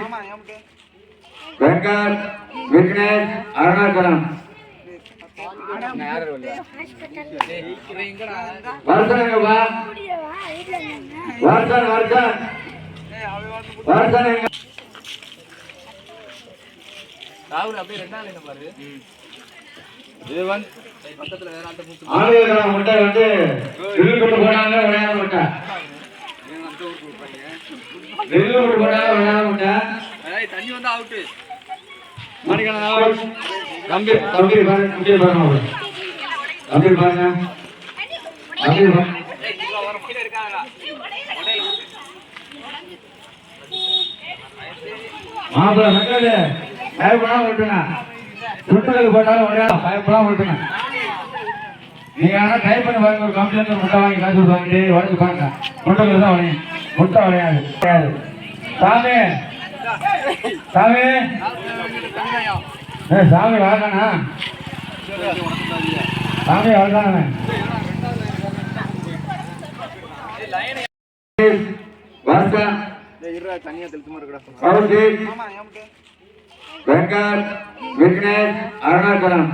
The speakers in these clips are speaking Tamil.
ஆமா ஏன்ட்டு வெங்கட் விக்னேஷ் அருணாச்சலம். எங்க ராகுல் அப்படியே ரெண்டாம் லைன் பாரு. இது வந்து பக்கத்துல வேற முட்டை போனாங்க விளையாட முட்டை நெல்லு கொண்டு விளையாட முட்டை ஏய் தண்ணி வந்தா அவுட்டு தம்பி தம்பி பாருங்க தம்பி பாருங்க தம்பி பாருங்க தம்பி மாப்பிள்ள பயப்படாம சுட்டுகளுக்கு போட்டாலும் விளையாட பயப்படாம நீங்க ஆனா ட்ரை பண்ணி பாருங்க ஒரு முட்டை வாங்கி காசு வாங்கிட்டு உடச்சு பாருங்க முட்டைகள் தான் விளையும் முட்டை விளையாது சாமி சாமி. ஏ சாமி வளர்க்கானா சாமி வளர்க்கானே வருஷா வெங்கட் விக்னேஷ் அருணாச்சலம்.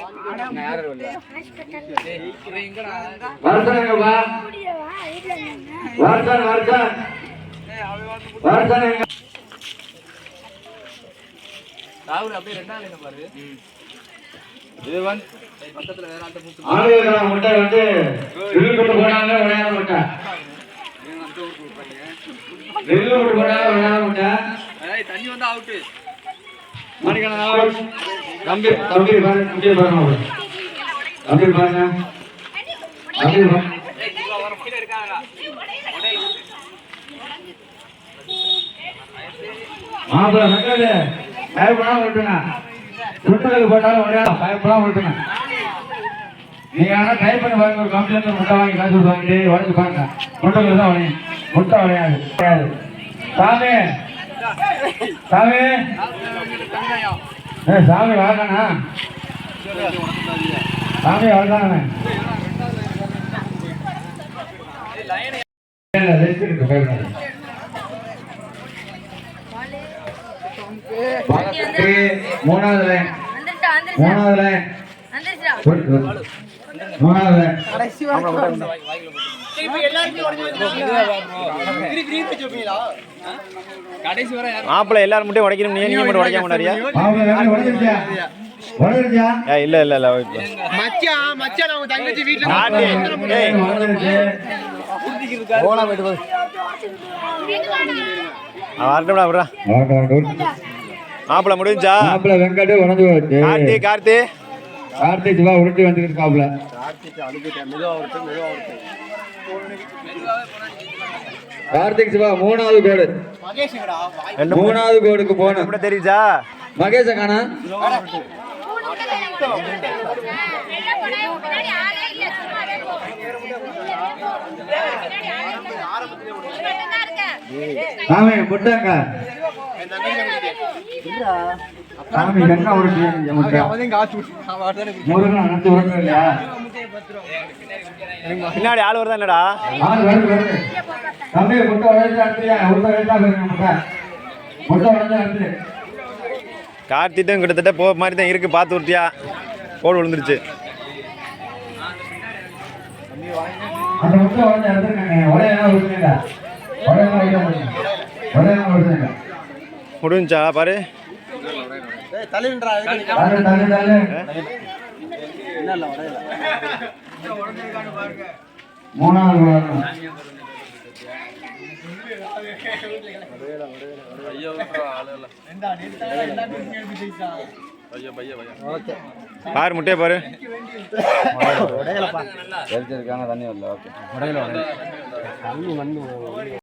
இவன் ராகுல் அப்படியே ரெண்டாவது பாரு இது வந்து பக்கத்துல வேற ஆட்ட மூச்சு முட்டை வந்து நெல்லு கொண்டு போனாங்க விளையாட முட்டை நெல்லு கொண்டு போனாங்க விளையாட முட்டை தண்ணி வந்தா அவுட்டு தம்பி தம்பி பாருங்க தம்பி பாருங்க அவரு. தம்பி பாருங்க. தம்பி மாப்பிள்ள மக்களே பயப்படாம விட்டுங்க சுட்டுகளுக்கு போட்டாலும் விளையாட பயப்படாம விட்டுங்க நீங்க ஆனா ட்ரை பண்ணி பாருங்க. ஒரு கம்பெனில முட்டை வாங்கி காசு வாங்கிட்டு உடச்சு பாருங்க. முட்டைகள் தான் முட்டை கிடையாது சாமி. சாமி. ஏ சாமி வளர்க்கானா சாமி வளர்க்கானே மூணாவது லைன் மூணாவது லைன். மூணாவது லைன் மாப்பிள்ளை எல்லாரும் மட்டும் உடைக்கணும் நீ நீங்க மட்டும் உடைக்க மாட்டாரியா இல்ல இல்ல இல்ல. மச்சான் மச்சான் அவங்க தங்கச்சி வீட்டுல உடஞ்சிருச்சு அவன் வரட்டும்டா விட்றா. மாப்பிள்ளை முடிஞ்சா மாப்பிள்ள வெங்கட் உடஞ்சு போச்சு கார்த்தி. கார்த்தி கார்த்திக் சிவா உருட்டி வந்துருக்காப்ல கார்த்திக் சிவா மூணாவது கோடு. மூணாவது கோடுக்கு கூட தெரியுச்சா மகேஷ காணா? சாமி முட்டைங்க சாமி என்ன உருட்டி முட்டை முருகன் அனைத்து உருட்டு இல்லையா? பின்னாடி ஆள் வருதா என்னடா ஆள் வருது வருது. தம்பி முட்டை உடஞ்சு அடுத்துயா முட்டை உடஞ்சா போயிருங்க முட்டை. முட்டை உடஞ்சா அடுத்து கார்த்திட்டும் கிட்டத்தட்ட போ மாதிரி தான் இருக்கு. பார்த்து விட்டியா கோடு விழுந்துருச்சு. அந்த முட்டை எடுத்துருக்காங்க முடிஞ்சா பாரு. மூணாவது பாரு முட்டையை பாரு. தண்ணி வரல ஓகே.